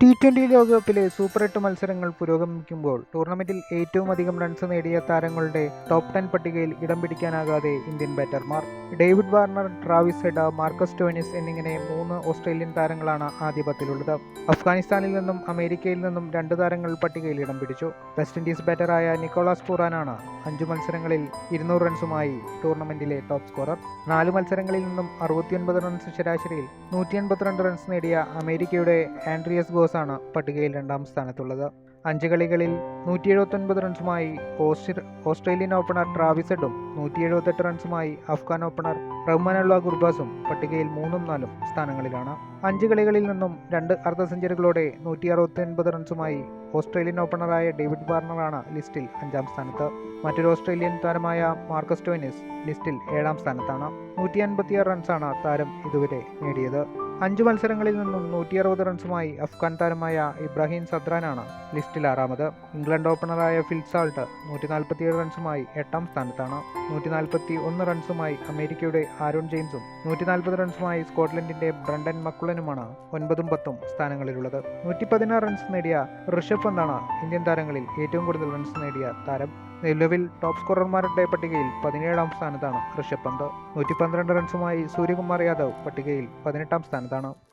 Twenty ലോകകപ്പിലെ super എട്ട് മത്സരങ്ങൾ പുരോഗമിക്കുമ്പോൾ ടൂർണമെന്റിൽ ഏറ്റവും അധികം റൺസ് നേടിയ താരങ്ങളുടെ ടോപ്പ് ടെൻ പട്ടികയിൽ ഇടം പിടിക്കാനാകാതെ Indian ബാറ്റർമാർ David Warner Travis Head Marcus Stoinis എന്നിങ്ങനെ മൂന്ന് ഓസ്ട്രേലിയൻ താരങ്ങളാണ് ആദ്യ പത്തിലുള്ളത് അഫ്ഗാനിസ്ഥാനിൽ നിന്നും അമേരിക്കയിൽ നിന്നും രണ്ട് താരങ്ങൾ പട്ടികയിൽ ഇടം പിടിച്ചു. വെസ്റ്റ് ഇൻഡീസ് ബാറ്ററായ നിക്കോളാസ് പൂറാനാണ് അഞ്ചു മത്സരങ്ങളിൽ ഇരുന്നൂറ് റൺസുമായി ടൂർണമെന്റിലെ ടോപ്പ് സ്കോറർ നാല് മത്സരങ്ങളിൽ നിന്നും അറുപത്തിയൊൻപത് റൺസ് ശരാശരിയിൽ നൂറ്റി എൺപത്തിരണ്ട് റൺസ് നേടിയ അമേരിക്കയുടെ ആൻഡ്രിയസ് ഗോസ് ആണ് പട്ടികയിൽ രണ്ടാം സ്ഥാനത്തുള്ളത്. അഞ്ച് കളികളിൽ നൂറ്റി എഴുപത്തൊൻപത് റൺസുമായി ഓസ്ട്രേലിയൻ ഓപ്പണർ ട്രാവിസഡും നൂറ്റി എഴുപത്തെട്ട് റൺസുമായി അഫ്ഗാൻ ഓപ്പണർ റഹ്മാനുള്ള ഗുർബാസും പട്ടികയിൽ മൂന്നും നാലും സ്ഥാനങ്ങളിലാണ്. അഞ്ച് കളികളിൽ നിന്നും രണ്ട് അർദ്ധ സെഞ്ചുറികളോടെ നൂറ്റി അറുപത്തൊൻപത് റൺസുമായി ഓസ്ട്രേലിയൻ ഓപ്പണറായ ഡേവിഡ് വാർണറാണ് ലിസ്റ്റിൽ അഞ്ചാം സ്ഥാനത്ത്. മറ്റൊരു ഓസ്ട്രേലിയൻ താരമായ മാർക്കസ് ടോയിനിസ് ലിസ്റ്റിൽ ഏഴാം സ്ഥാനത്താണ്. നൂറ്റി അൻപത്തിയാറ് റൺസാണ് താരം ഇതുവരെ നേടിയത്. അഞ്ച് മത്സരങ്ങളിൽ നിന്നും നൂറ്റി അറുപത് റൺസുമായി അഫ്ഗാൻ താരമായ ഇബ്രാഹിം സദ്രാനാണ് ലിസ്റ്റിൽ ആറാമത്. ഇംഗ്ലണ്ട് ഓപ്പണറായ ഫിൽസാൾട്ട് നൂറ്റി നാൽപ്പത്തിയേഴ് റൺസുമായി എട്ടാം സ്ഥാനത്താണ്. നൂറ്റി നാൽപ്പത്തി ഒന്ന് റൺസുമായി അമേരിക്കയുടെ ആരോൺ ജെയിംസും നൂറ്റി നാൽപ്പത് റൺസുമായി സ്കോട്ട്ലൻഡിന്റെ ബ്രണ്ടൻ മക്കുളനുമാണ് ഒൻപതും പത്തും സ്ഥാനങ്ങളിലുള്ളത്. നൂറ്റി പതിനാറ് റൺസ് നേടിയ ഋഷഭ് പന്താണ് ഇന്ത്യൻ താരങ്ങളിൽ ഏറ്റവും കൂടുതൽ റൺസ് നേടിയ താരം. നിലവിൽ ടോപ്പ് സ്കോറർമാരുടെ പട്ടികയിൽ പതിനേഴാം സ്ഥാനത്താണ് ഋഷഭ് പന്ത്. നൂറ്റി പന്ത്രണ്ട് റൺസുമായി സൂര്യകുമാർ യാദവ് പട്ടികയിൽ പതിനെട്ടാം സ്ഥാനത്താണ്